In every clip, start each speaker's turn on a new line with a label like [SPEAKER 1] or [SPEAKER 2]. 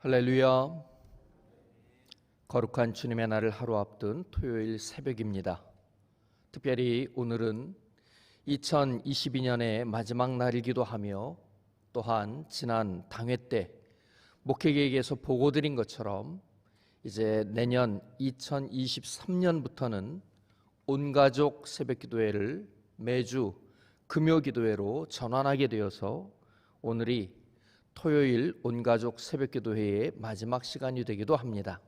[SPEAKER 1] 할렐루야. 거룩한 주님의 날을 하루 앞둔 토요일 새벽입니다. 특별히 오늘은 2022년의 마지막 날이기도 하며 또한 지난 당회 때 목회계획에서 보고드린 것처럼 이제 내년 2023년부터는 온 가족 새벽 기도회를 매주 금요 기도회로 전환하게 되어서 오늘이 토요일 온가족 새벽기도회의 마지막 시간이 되기도 합니다.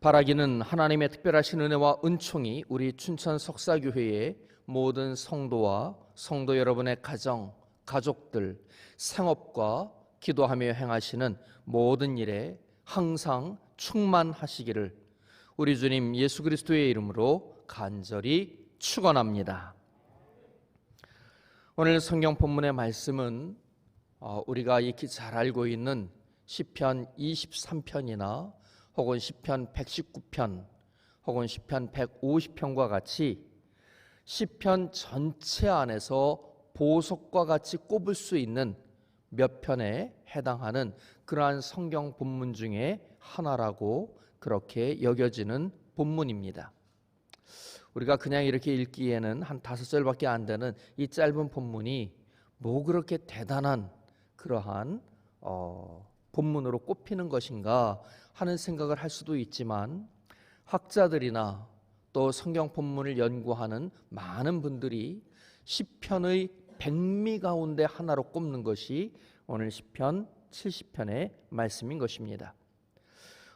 [SPEAKER 1] 바라기는 하나님의 특별하신 은혜와 은총이 우리 춘천 석사교회의 모든 성도와 성도 여러분의 가정, 가족들, 생업과 기도하며 행하시는 모든 일에 항상 충만하시기를 우리 주님 예수 그리스도의 이름으로 간절히 축원합니다. 오늘 성경 본문의 말씀은 어, 우리가 익히 잘 알고 있는 시편 23편이나 혹은 시편 119편 혹은 시편 150편과 같이 시편 전체 안에서 보석과 같이 꼽을 수 있는 몇 편에 해당하는 그러한 성경 본문 중에 하나라고 그렇게 여겨지는 본문입니다. 우리가 그냥 이렇게 읽기에는 한 다섯 절밖에 안 되는 이 짧은 본문이 뭐 그렇게 대단한 그러한 어, 본문으로 꼽히는 것인가 하는 생각을 할 수도 있지만 학자들이나 또 성경 본문을 연구하는 많은 분들이 시편의 백미 가운데 하나로 꼽는 것이 오늘 시편 70편의 말씀인 것입니다.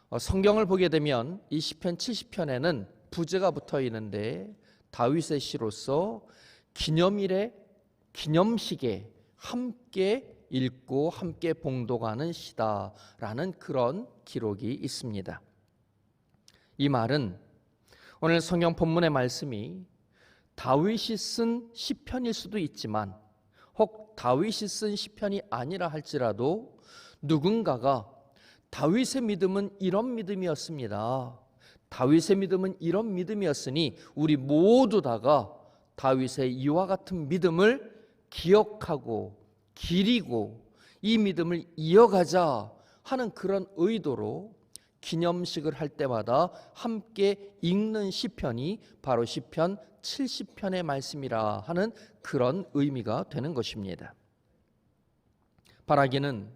[SPEAKER 1] 어, 성경을 보게 되면 이 시편 70편에는 부제가 붙어 있는데 다윗의 시로서 기념일에 기념식에 함께 읽고 함께 봉독하는 시다라는 그런 기록이 있습니다. 이 말은 오늘 성경 본문의 말씀이 다윗이 쓴 시편일 수도 있지만 혹 다윗이 쓴 시편이 아니라 할지라도 누군가가 다윗의 믿음은 이런 믿음이었습니다. 다윗의 믿음은 이런 믿음이었으니 우리 모두 다가 다윗의 이와 같은 믿음을 기억하고 기리고이 믿음을 이어가자 하는 그런 의도로 기념식을 할 때마다 함께 읽는 시편이 바로 시편 70편의 말씀이라 하는 그런 의미가 되는 것입니다. 바라기는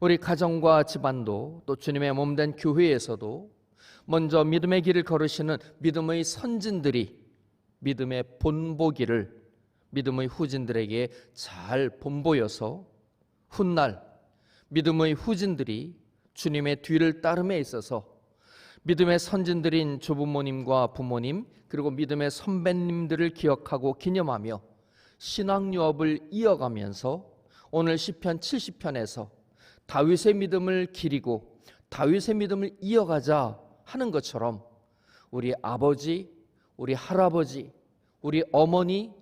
[SPEAKER 1] 우리 가정과 집안도 또 주님의 몸 된 교회에서도 먼저 믿음의 길을 걸으시는 믿음의 선진들이 믿음의 본보기를 믿음의 후진들에게 잘 본보여서 훗날 믿음의 후진들이 주님의 뒤를 따름에 있어서 믿음의 선진들인 조부모님과 부모님 그리고 믿음의 선배님들을 기억하고 기념하며 신앙유업을 이어가면서 오늘 시편 70편에서 다윗의 믿음을 기리고 다윗의 믿음을 이어가자 하는 것처럼 우리 아버지, 우리 할아버지, 우리 어머니,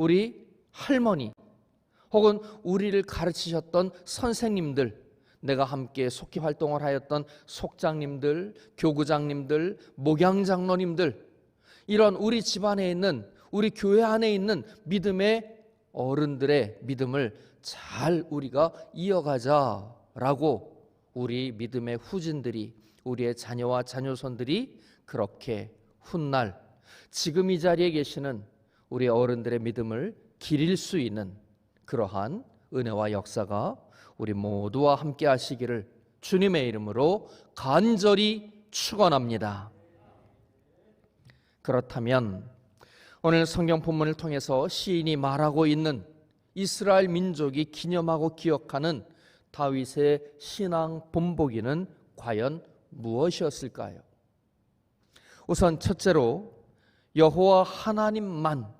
[SPEAKER 1] 우리 할머니 혹은 우리를 가르치셨던 선생님들 내가 함께 속기 활동을 하였던 속장님들, 교구장님들, 목양장로님들 이런 우리 집안에 있는 우리 교회 안에 있는 믿음의 어른들의 믿음을 잘 우리가 이어가자라고 우리 믿음의 후진들이 우리의 자녀와 자녀손들이 그렇게 훗날 지금 이 자리에 계시는 우리 어른들의 믿음을 기릴 수 있는 그러한 은혜와 역사가 우리 모두와 함께 하시기를 주님의 이름으로 간절히 축원합니다. 그렇다면 오늘 성경 본문을 통해서 시인이 말하고 있는 이스라엘 민족이 기념하고 기억하는 다윗의 신앙 본보기는 과연 무엇이었을까요? 우선 첫째로 여호와 하나님만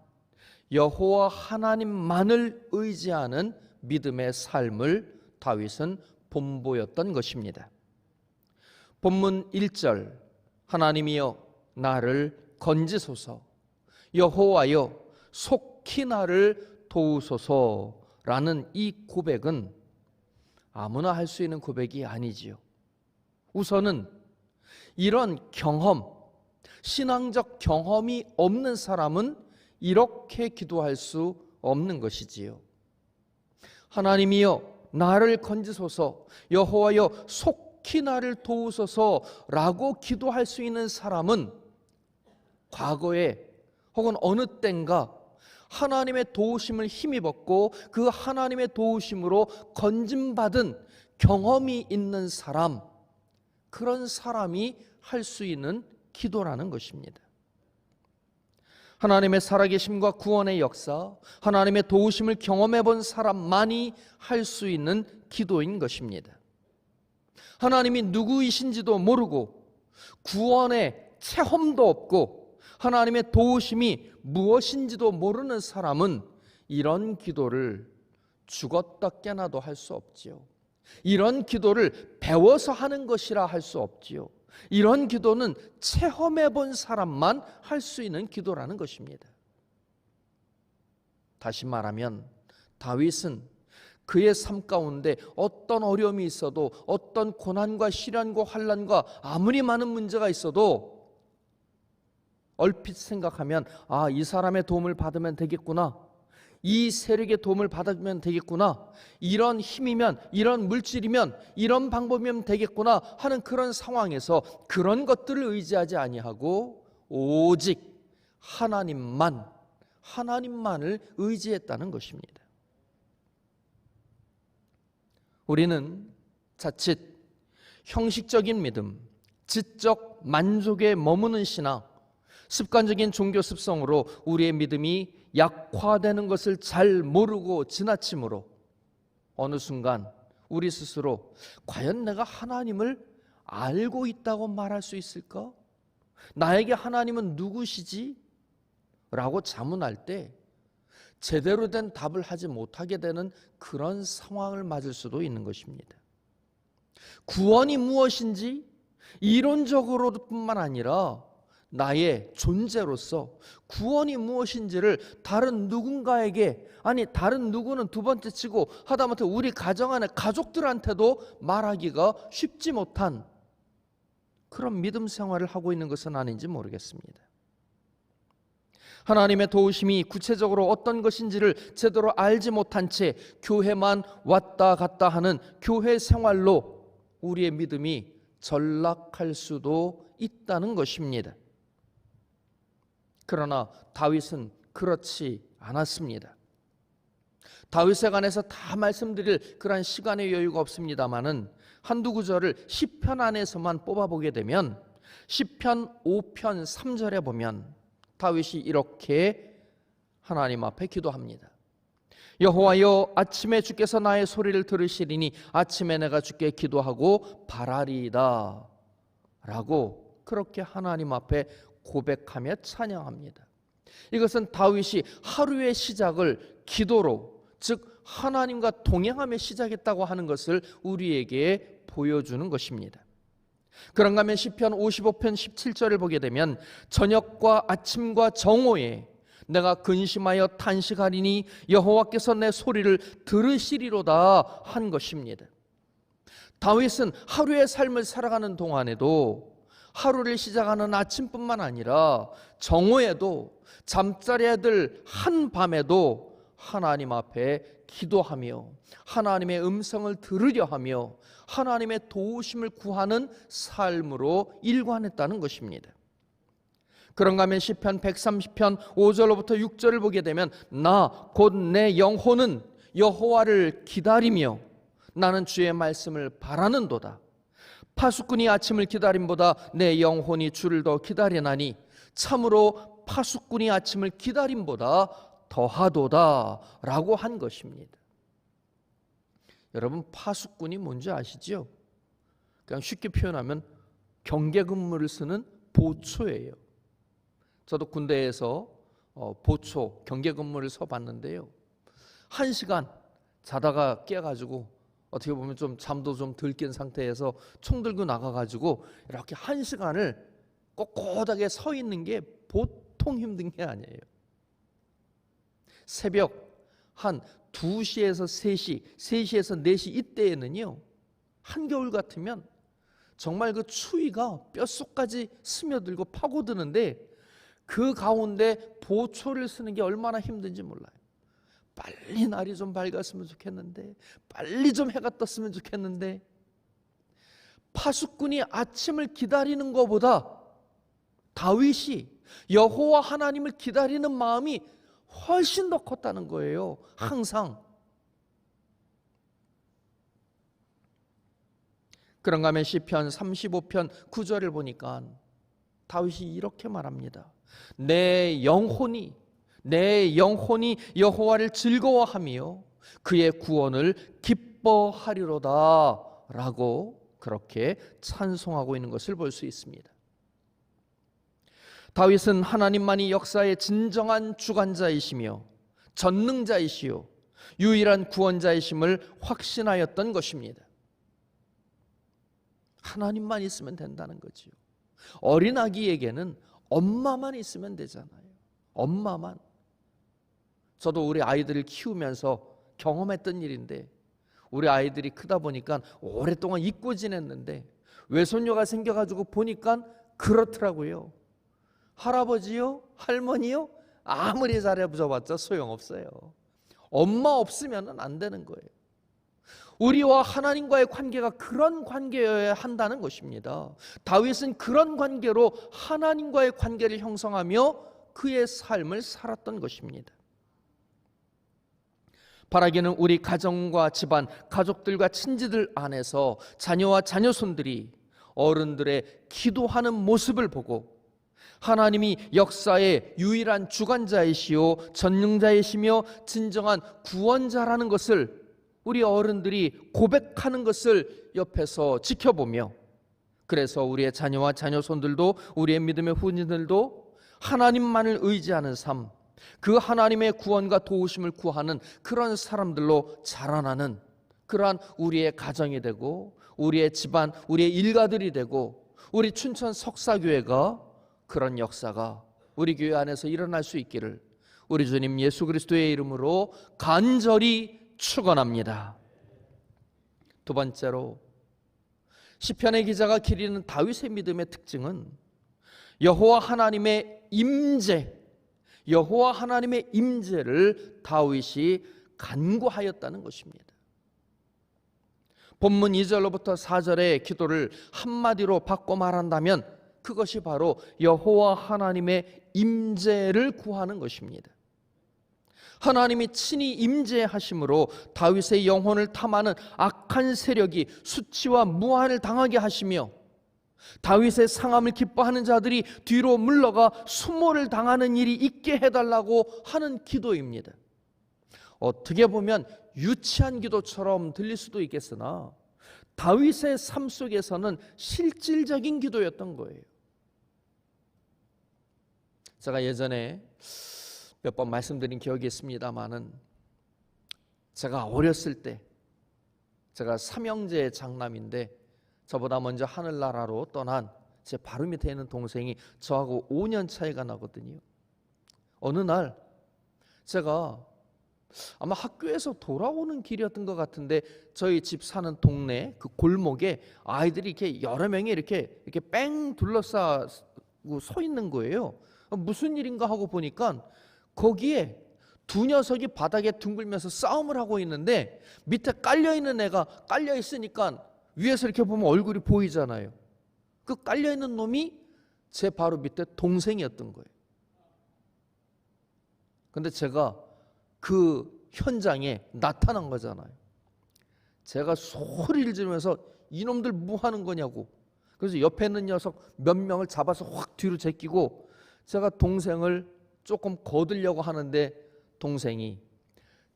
[SPEAKER 1] 여호와 하나님만을 의지하는 믿음의 삶을 다윗은 본보였던 것입니다. 본문 1절 하나님이여 나를 건지소서 여호와여 속히 나를 도우소서라는 이 고백은 아무나 할 수 있는 고백이 아니지요. 우선은 이런 경험, 신앙적 경험이 없는 사람은 이렇게 기도할 수 없는 것이지요. 하나님이여 나를 건지소서 여호와여 속히 나를 도우소서라고 기도할 수 있는 사람은 과거에 혹은 어느 땐가 하나님의 도우심을 힘입었고 그 하나님의 도우심으로 건짐받은 경험이 있는 사람 그런 사람이 할 수 있는 기도라는 것입니다. 하나님의 살아계심과 구원의 역사, 하나님의 도우심을 경험해 본 사람만이 할 수 있는 기도인 것입니다. 하나님이 누구이신지도 모르고 구원의 체험도 없고 하나님의 도우심이 무엇인지도 모르는 사람은 이런 기도를 죽었다 깨나도 할 수 없지요. 이런 기도를 배워서 하는 것이라 할 수 없지요. 이런 기도는 체험해 본 사람만 할 수 있는 기도라는 것입니다. 다시 말하면 다윗은 그의 삶 가운데 어떤 어려움이 있어도 어떤 고난과 시련과 환란과 아무리 많은 문제가 있어도 얼핏 생각하면 아, 이 사람의 도움을 받으면 되겠구나. 이 세력의 도움을 받으면 되겠구나. 이런 힘이면, 이런 물질이면, 이런 방법이면 되겠구나 하는 그런 상황에서 그런 것들을 의지하지 아니하고 오직 하나님만, 하나님만을 의지했다는 것입니다. 우리는 자칫 형식적인 믿음, 지적 만족에 머무는 신앙, 습관적인 종교 습성으로 우리의 믿음이 약화되는 것을 잘 모르고 지나침으로 어느 순간 우리 스스로 과연 내가 하나님을 알고 있다고 말할 수 있을까? 나에게 하나님은 누구시지? 라고 자문할 때 제대로 된 답을 하지 못하게 되는 그런 상황을 맞을 수도 있는 것입니다. 구원이 무엇인지 이론적으로뿐만 아니라 나의 존재로서 구원이 무엇인지를 다른 누군가에게 아니 다른 누구는 두 번째 치고 하다못해 우리 가정 안에 가족들한테도 말하기가 쉽지 못한 그런 믿음 생활을 하고 있는 것은 아닌지 모르겠습니다. 하나님의 도우심이 구체적으로 어떤 것인지를 제대로 알지 못한 채 교회만 왔다 갔다 하는 교회 생활로 우리의 믿음이 전락할 수도 있다는 것입니다. 그러나 다윗은 그렇지 않았습니다. 다윗에 관해서 다 말씀드릴 그러한 시간의 여유가 없습니다만은 한두 구절을 시편 안에서만 뽑아보게 되면 시편 5편 3절에 보면 다윗이 이렇게 하나님 앞에 기도합니다. 여호와여 아침에 주께서 나의 소리를 들으시리니 아침에 내가 주께 기도하고 바라리이다 라고 그렇게 하나님 앞에 고백하며 찬양합니다. 이것은 다윗이 하루의 시작을 기도로 즉 하나님과 동행하며 시작했다고 하는 것을 우리에게 보여주는 것입니다. 그런가 하면 시편 55편 17절을 보게 되면 저녁과 아침과 정오에 내가 근심하여 탄식하리니 여호와께서 내 소리를 들으시리로다 한 것입니다. 다윗은 하루의 삶을 살아가는 동안에도 하루를 시작하는 아침뿐만 아니라 정오에도 잠자리에들 한밤에도 하나님 앞에 기도하며 하나님의 음성을 들으려 하며 하나님의 도우심을 구하는 삶으로 일관했다는 것입니다. 그런가 하면 시편 130편 5절로부터 6절을 보게 되면 나 곧 내 영혼은 여호와를 기다리며 나는 주의 말씀을 바라는도다. 파수꾼이 아침을 기다림보다 내 영혼이 주를 더 기다리나니 참으로 파수꾼이 아침을 기다림보다 더하도다라고 한 것입니다. 여러분 파수꾼이 뭔지 아시죠? 그냥 쉽게 표현하면 경계 근무를 쓰는 보초예요. 저도 군대에서 어, 보초 경계 근무를 서 봤는데요. 한 시간 자다가 깨가지고 어떻게 보면 좀 잠도 좀덜깬 상태에서 총 들고 나가가지고 이렇게 한 시간을 꼿꼿하게 서 있는 게 보통 힘든 게 아니에요. 새벽 한 2시에서 3시, 3시에서 4시 이때에는요, 한겨울 같으면 정말 그 추위가 뼛속까지 스며들고 파고드는데 그 가운데 보초를 쓰는 게 얼마나 힘든지 몰라요. 빨리 날이 좀 밝았으면 좋겠는데, 빨리 좀 해가 떴으면 좋겠는데, 파수꾼이 아침을 기다리는 것보다 다윗이 여호와 하나님을 기다리는 마음이 훨씬 더 컸다는 거예요. 항상. 그런가 하면 시편 35편 9절을 보니까 다윗이 이렇게 말합니다. 내 영혼이 내 영혼이 여호와를 즐거워하며 그의 구원을 기뻐하리로다라고 그렇게 찬송하고 있는 것을 볼 수 있습니다. 다윗은 하나님만이 역사의 진정한 주관자이시며 전능자이시요 유일한 구원자이심을 확신하였던 것입니다. 하나님만 있으면 된다는 거지요. 어린 아기에게는 엄마만 있으면 되잖아요. 엄마만 저도 우리 아이들을 키우면서 경험했던 일인데 우리 아이들이 크다 보니까 오랫동안 잊고 지냈는데 외손녀가 생겨가지고 보니까 그렇더라고요. 할아버지요? 할머니요? 아무리 잘해보자봤자 소용없어요. 엄마 없으면 안 되는 거예요. 우리와 하나님과의 관계가 그런 관계여야 한다는 것입니다. 다윗은 그런 관계로 하나님과의 관계를 형성하며 그의 삶을 살았던 것입니다. 바라기는 우리 가정과 집안, 가족들과 친지들 안에서 자녀와 자녀손들이 어른들의 기도하는 모습을 보고 하나님이 역사의 유일한 주관자이시요 전능자이시며 진정한 구원자라는 것을 우리 어른들이 고백하는 것을 옆에서 지켜보며 그래서 우리의 자녀와 자녀손들도 우리의 믿음의 후진들도 하나님만을 의지하는 삶그 하나님의 구원과 도우심을 구하는 그런 사람들로 자라나는 그러한 우리의 가정이 되고 우리의 집안, 우리의 일가들이 되고 우리 춘천 석사교회가 그런 역사가 우리 교회 안에서 일어날 수 있기를 우리 주님 예수 그리스도의 이름으로 간절히 축원합니다. 두 번째로 시편의 기자가 기리는 다윗의 믿음의 특징은 여호와 하나님의 임재 여호와 하나님의 임재를 다윗이 간구하였다는 것입니다. 본문 2절로부터 4절의 기도를 한마디로 바꿔 말한다면 그것이 바로 여호와 하나님의 임재를 구하는 것입니다. 하나님이 친히 임재하심으로 다윗의 영혼을 탐하는 악한 세력이 수치와 무한을 당하게 하시며 다윗의 상함을 기뻐하는 자들이 뒤로 물러가 수모를 당하는 일이 있게 해달라고 하는 기도입니다. 어떻게 보면 유치한 기도처럼 들릴 수도 있겠으나 다윗의 삶 속에서는 실질적인 기도였던 거예요. 제가 예전에 몇 번 말씀드린 기억이 있습니다만은 제가 어렸을 때 제가 삼형제 장남인데 저보다 먼저 하늘나라로 떠난 제 바로 밑에 있는 동생이 저하고 5년 차이가 나거든요. 어느 날 제가 아마 학교에서 돌아오는 길이었던 것 같은데 저희 집 사는 동네 그 골목에 아이들이 이렇게 여러 명이 이렇게 이렇게 뺑 둘러싸고 서 있는 거예요. 무슨 일인가 하고 보니까 거기에 두 녀석이 바닥에 둥글면서 싸움을 하고 있는데 밑에 깔려 있는 애가 깔려 있으니까 위에서 이렇게 보면 얼굴이 보이잖아요. 그 깔려있는 놈이 제 바로 밑에 동생이었던 거예요. 근데 제가 그 현장에 나타난 거잖아요. 제가 소리를 지르면서 이놈들 뭐 하는 거냐고. 그래서 옆에 있는 녀석 몇 명을 잡아서 확 뒤로 제끼고 제가 동생을 조금 거들려고 하는데 동생이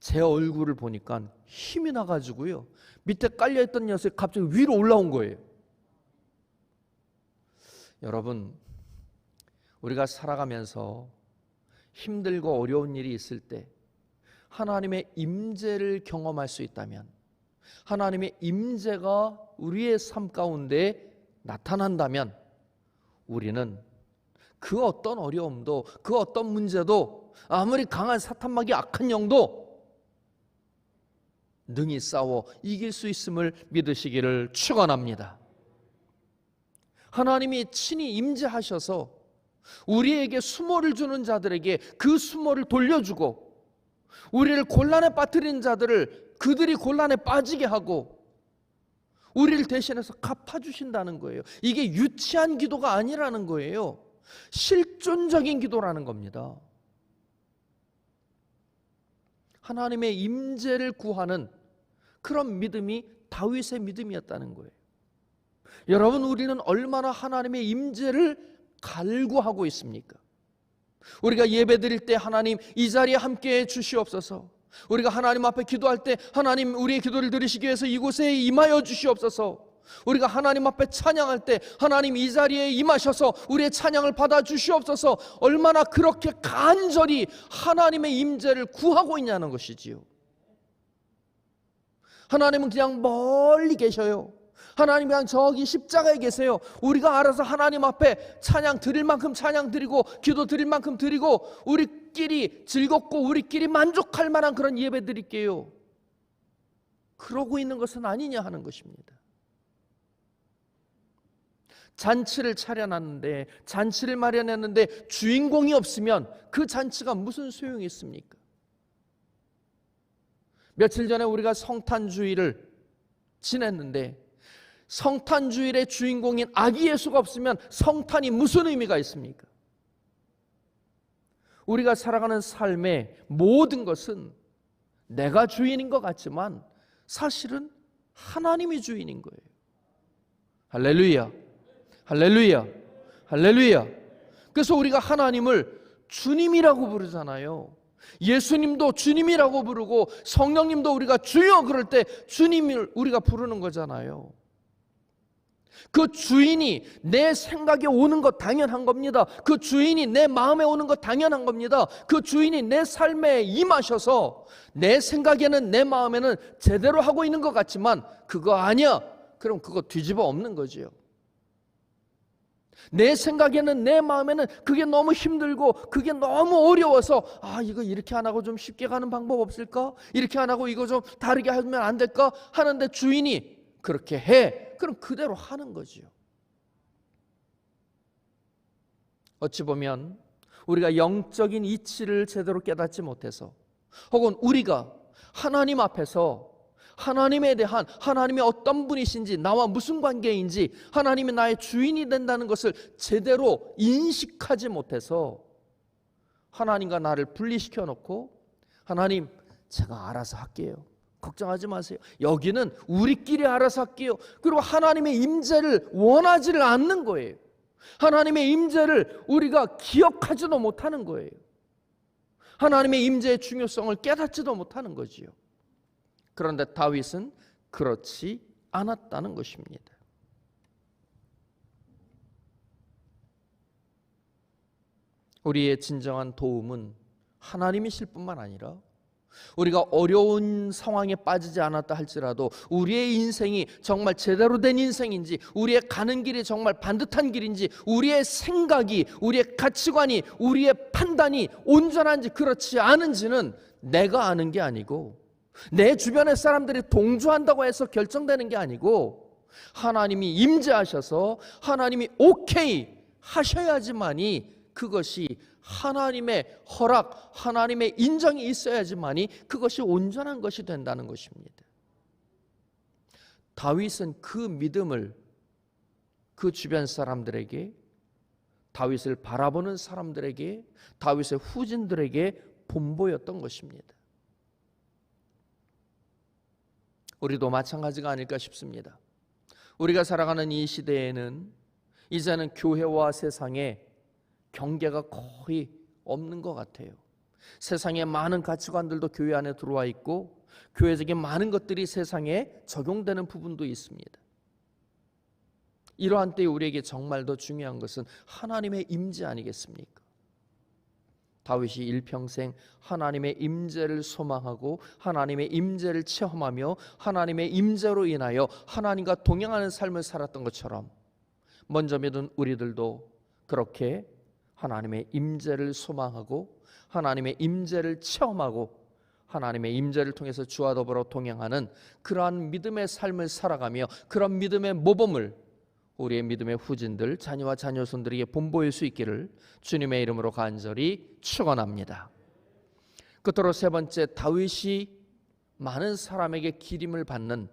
[SPEAKER 1] 제 얼굴을 보니까 힘이 나가지고요. 밑에 깔려있던 녀석이 갑자기 위로 올라온 거예요. 여러분, 우리가 살아가면서 힘들고 어려운 일이 있을 때 하나님의 임재를 경험할 수 있다면 하나님의 임재가 우리의 삶 가운데 나타난다면 우리는 그 어떤 어려움도 그 어떤 문제도 아무리 강한 사탄막이 악한 영도 능히 싸워 이길 수 있음을 믿으시기를 축원합니다. 하나님이 친히 임재하셔서 우리에게 수모를 주는 자들에게 그 수모를 돌려주고 우리를 곤란에 빠뜨린 자들을 그들이 곤란에 빠지게 하고 우리를 대신해서 갚아주신다는 거예요. 이게 유치한 기도가 아니라는 거예요. 실존적인 기도라는 겁니다. 하나님의 임재를 구하는 그런 믿음이 다윗의 믿음이었다는 거예요. 여러분 우리는 얼마나 하나님의 임재를 갈구하고 있습니까? 우리가 예배드릴 때 하나님 이 자리에 함께 주시옵소서. 우리가 하나님 앞에 기도할 때 하나님 우리의 기도를 들으시기 위해서 이곳에 임하여 주시옵소서. 우리가 하나님 앞에 찬양할 때 하나님 이 자리에 임하셔서 우리의 찬양을 받아 주시옵소서 얼마나 그렇게 간절히 하나님의 임재를 구하고 있냐는 것이지요. 하나님은 그냥 멀리 계셔요. 하나님 그냥 저기 십자가에 계세요. 우리가 알아서 하나님 앞에 찬양 드릴 만큼 찬양 드리고 기도 드릴 만큼 드리고 우리끼리 즐겁고 우리끼리 만족할 만한 그런 예배 드릴게요. 그러고 있는 것은 아니냐 하는 것입니다. 잔치를 차려놨는데 잔치를 마련했는데 주인공이 없으면 그 잔치가 무슨 소용이 있습니까? 며칠 전에 우리가 성탄주의를 지냈는데 성탄주일의 주인공인 아기 예수가 없으면 성탄이 무슨 의미가 있습니까? 우리가 살아가는 삶의 모든 것은 내가 주인인 것 같지만 사실은 하나님이 주인인 거예요. 할렐루야. 할렐루야. 할렐루야. 그래서 우리가 하나님을 주님이라고 부르잖아요. 예수님도 주님이라고 부르고 성령님도 우리가 주여 그럴 때 주님을 우리가 부르는 거잖아요. 그 주인이 내 생각에 오는 것 당연한 겁니다. 그 주인이 내 마음에 오는 것 당연한 겁니다. 그 주인이 내 삶에 임하셔서 내 생각에는 내 마음에는 제대로 하고 있는 것 같지만 그거 아니야. 그럼 그거 뒤집어 없는 거지요. 내 생각에는 내 마음에는 그게 너무 힘들고 그게 너무 어려워서 아 이거 이렇게 안 하고 좀 쉽게 가는 방법 없을까? 이렇게 안 하고 이거 좀 다르게 하면 안 될까? 하는데 주인이 그렇게 해. 그럼 그대로 하는 거지요. 어찌 보면 우리가 영적인 이치를 제대로 깨닫지 못해서 혹은 우리가 하나님 앞에서 하나님에 대한 하나님이 어떤 분이신지 나와 무슨 관계인지 하나님이 나의 주인이 된다는 것을 제대로 인식하지 못해서 하나님과 나를 분리시켜 놓고 하나님 제가 알아서 할게요. 걱정하지 마세요. 여기는 우리끼리 알아서 할게요. 그리고 하나님의 임재를 원하지를 않는 거예요. 하나님의 임재를 우리가 기억하지도 못하는 거예요. 하나님의 임재의 중요성을 깨닫지도 못하는 거지요. 그런데 다윗은 그렇지 않았다는 것입니다. 우리의 진정한 도움은 하나님이실 뿐만 아니라 우리가 어려운 상황에 빠지지 않았다 할지라도 우리의 인생이 정말 제대로 된 인생인지 우리의 가는 길이 정말 반듯한 길인지 우리의 생각이 우리의 가치관이 우리의 판단이 온전한지 그렇지 않은지는 내가 아는 게 아니고 내 주변의 사람들이 동조한다고 해서 결정되는 게 아니고 하나님이 임재하셔서 하나님이 오케이 하셔야지만이 그것이 하나님의 허락, 하나님의 인정이 있어야지만이 그것이 온전한 것이 된다는 것입니다. 다윗은 그 믿음을 그 주변 사람들에게 다윗을 바라보는 사람들에게 다윗의 후진들에게 본보였던 것입니다. 우리도 마찬가지가 아닐까 싶습니다. 우리가 살아가는 이 시대에는 이제는 교회와 세상에 경계가 거의 없는 것 같아요. 세상의 많은 가치관들도 교회 안에 들어와 있고 교회적인 많은 것들이 세상에 적용되는 부분도 있습니다. 이러한 때 우리에게 정말 더 중요한 것은 하나님의 임재 아니겠습니까? 다윗이 일평생 하나님의 임재를 소망하고 하나님의 임재를 체험하며 하나님의 임재로 인하여 하나님과 동행하는 삶을 살았던 것처럼 먼저 믿은 우리들도 그렇게 하나님의 임재를 소망하고 하나님의 임재를 체험하고 하나님의 임재를 통해서 주와 더불어 동행하는 그러한 믿음의 삶을 살아가며 그런 믿음의 모범을 우리의 믿음의 후진들 자녀와 자녀손들에게 본보일 수 있기를 주님의 이름으로 간절히 축원합니다. 끝으로 세 번째 다윗이 많은 사람에게 기림을 받는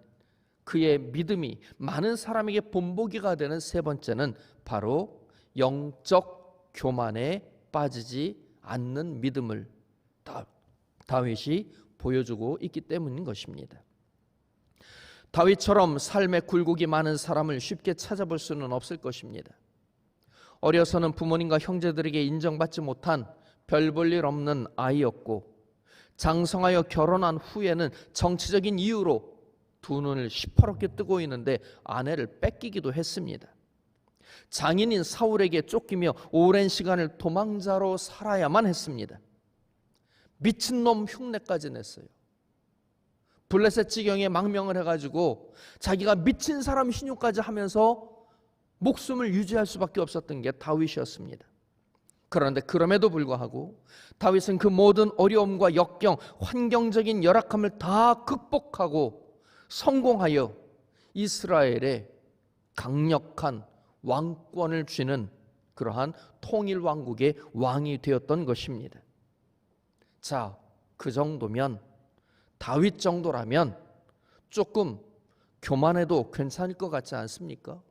[SPEAKER 1] 그의 믿음이 많은 사람에게 본보기가 되는 세 번째는 바로 영적 교만에 빠지지 않는 믿음을 다, 윗이 보여주고 있기 때문인 것입니다. 다윗처럼 삶의 굴곡이 많은 사람을 쉽게 찾아볼 수는 없을 것입니다. 어려서는 부모님과 형제들에게 인정받지 못한 별볼일 없는 아이였고 장성하여 결혼한 후에는 정치적인 이유로 두 눈을 시퍼렇게 뜨고 있는데 아내를 뺏기기도 했습니다. 장인인 사울에게 쫓기며 오랜 시간을 도망자로 살아야만 했습니다. 미친놈 흉내까지 냈어요. 블레셋 지경에 망명을 해가지고 자기가 미친 사람 신용까지 하면서 목숨을 유지할 수밖에 없었던 게 다윗이었습니다. 그런데 그럼에도 불구하고 다윗은 그 모든 어려움과 역경, 환경적인 열악함을 다 극복하고 성공하여 이스라엘에 강력한 왕권을 쥐는 그러한 통일 왕국의 왕이 되었던 것입니다. 자, 그 정도면 다윗 정도라면 조금 교만해도 괜찮을 것 같지 않습니까?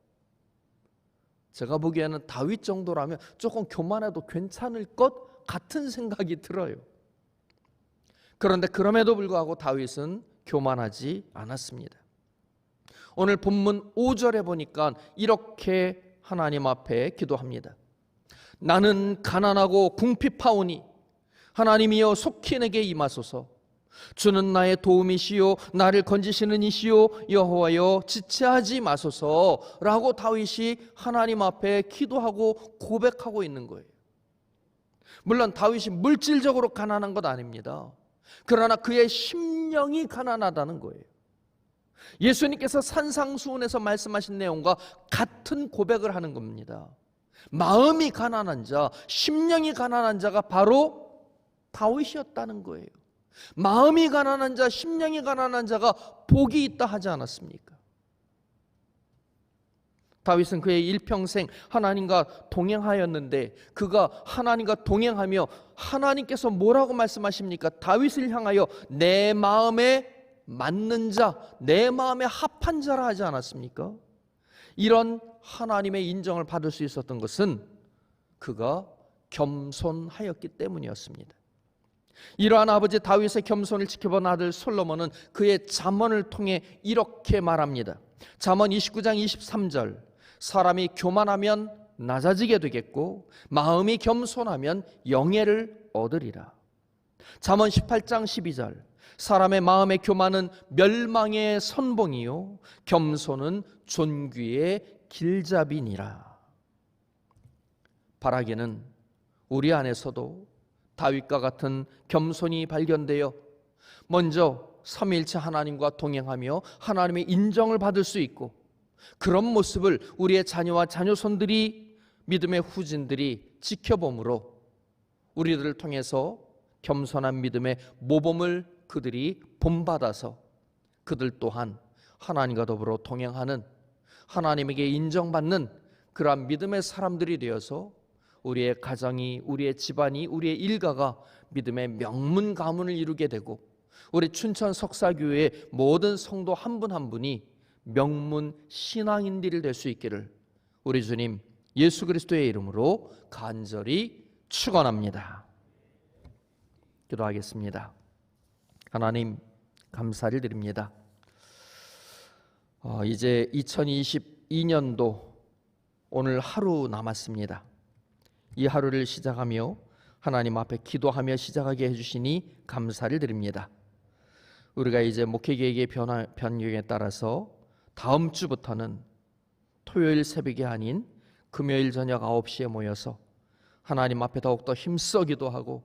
[SPEAKER 1] 제가 보기에는 다윗 정도라면 조금 교만해도 괜찮을 것 같은 생각이 들어요. 그런데 그럼에도 불구하고 다윗은 교만하지 않았습니다. 오늘 본문 5절에 보니까 이렇게 하나님 앞에 기도합니다. 나는 가난하고 궁핍하오니 하나님이여 속히 내게 임하소서 주는 나의 도움이시요 나를 건지시는 이시요 여호와여 지체하지 마소서라고 다윗이 하나님 앞에 기도하고 고백하고 있는 거예요. 물론 다윗이 물질적으로 가난한 것 아닙니다. 그러나 그의 심령이 가난하다는 거예요. 예수님께서 산상수훈에서 말씀하신 내용과 같은 고백을 하는 겁니다. 마음이 가난한 자, 심령이 가난한 자가 바로 다윗이었다는 거예요. 마음이 가난한 자, 심령이 가난한 자가 복이 있다 하지 않았습니까? 다윗은 그의 일평생 하나님과 동행하였는데 그가 하나님과 동행하며 하나님께서 뭐라고 말씀하십니까? 다윗을 향하여 내 마음에 맞는 자, 내 마음에 합한 자라 하지 않았습니까? 이런 하나님의 인정을 받을 수 있었던 것은 그가 겸손하였기 때문이었습니다. 이러한 아버지 다윗의 겸손을 지켜본 아들 솔로몬은 그의 잠언을 통해 이렇게 말합니다. 잠언 29장 23절. 사람이 교만하면 낮아지게 되겠고 마음이 겸손하면 영예를 얻으리라. 잠언 18장 12절. 사람의 마음의 교만은 멸망의 선봉이요 겸손은 존귀의 길잡이니라. 바라기는 우리 안에서도 다윗과 같은 겸손이 발견되어 먼저 삼일체 하나님과 동행하며 하나님의 인정을 받을 수 있고 그런 모습을 우리의 자녀와 자녀손들이 믿음의 후진들이 지켜봄으로 우리들을 통해서 겸손한 믿음의 모범을 그들이 본받아서 그들 또한 하나님과 더불어 동행하는 하나님에게 인정받는 그러한 믿음의 사람들이 되어서 우리의 가정이, 우리의 집안이, 우리의 일가가 믿음의 명문 가문을 이루게 되고 우리 춘천 석사교회의 모든 성도 한 분한 한 분이 명문 신앙인들이 될 수 있기를 우리 주님 예수 그리스도의 이름으로 간절히 축원합니다. 기도하겠습니다. 하나님 감사를 드립니다. 어, 이제 2022년도 오늘 하루 남았습니다. 이 하루를 시작하며 하나님 앞에 기도하며 시작하게 해주시니 감사를 드립니다. 우리가 이제 목회 계획의 변화, 변경에 따라서 다음 주부터는 토요일 새벽이 아닌 금요일 저녁 9시에 모여서 하나님 앞에 더욱더 힘써 기도하고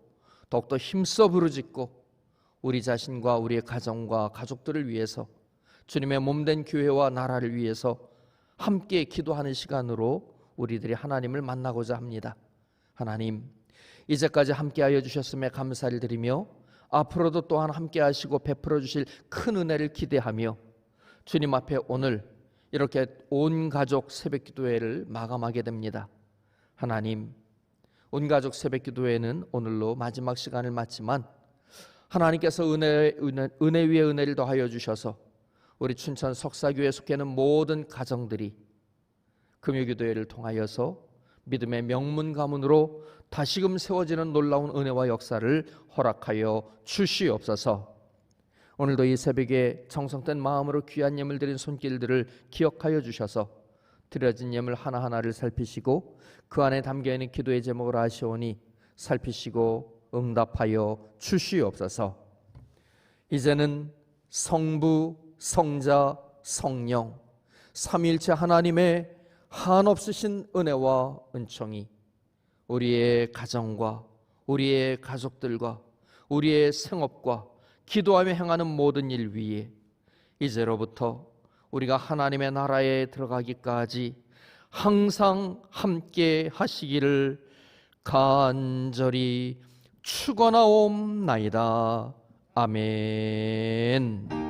[SPEAKER 1] 더욱더 힘써 부르짖고 우리 자신과 우리의 가정과 가족들을 위해서 주님의 몸 된 교회와 나라를 위해서 함께 기도하는 시간으로 우리들이 하나님을 만나고자 합니다. 하나님 이제까지 함께하여 주셨음에 감사를 드리며 앞으로도 또한 함께하시고 베풀어 주실 큰 은혜를 기대하며 주님 앞에 오늘 이렇게 온 가족 새벽 기도회를 마감하게 됩니다. 하나님, 온 가족 새벽 기도회는 오늘로 마지막 시간을 맞지만 하나님께서 은혜, 은혜, 은혜 위에 은혜를 더하여 주셔서 우리 춘천 석사교회 속해 있는 모든 가정들이 금요기도회를 통하여서 믿음의 명문 가문으로 다시금 세워지는 놀라운 은혜와 역사를 허락하여 주시옵소서. 오늘도 이 새벽에 정성된 마음으로 귀한 예물 드린 손길들을 기억하여 주셔서 드려진 예물 하나하나를 살피시고 그 안에 담겨 있는 기도의 제목을 아시오니 살피시고 응답하여 주시옵소서. 이제는 성부, 성자, 성령 삼일체 하나님의 한없으신 은혜와 은총이 우리의 가정과 우리의 가족들과 우리의 생업과 기도하며 행하는 모든 일 위에 이제로부터 우리가 하나님의 나라에 들어가기까지 항상 함께 하시기를 간절히 축원하옵나이다. 아멘.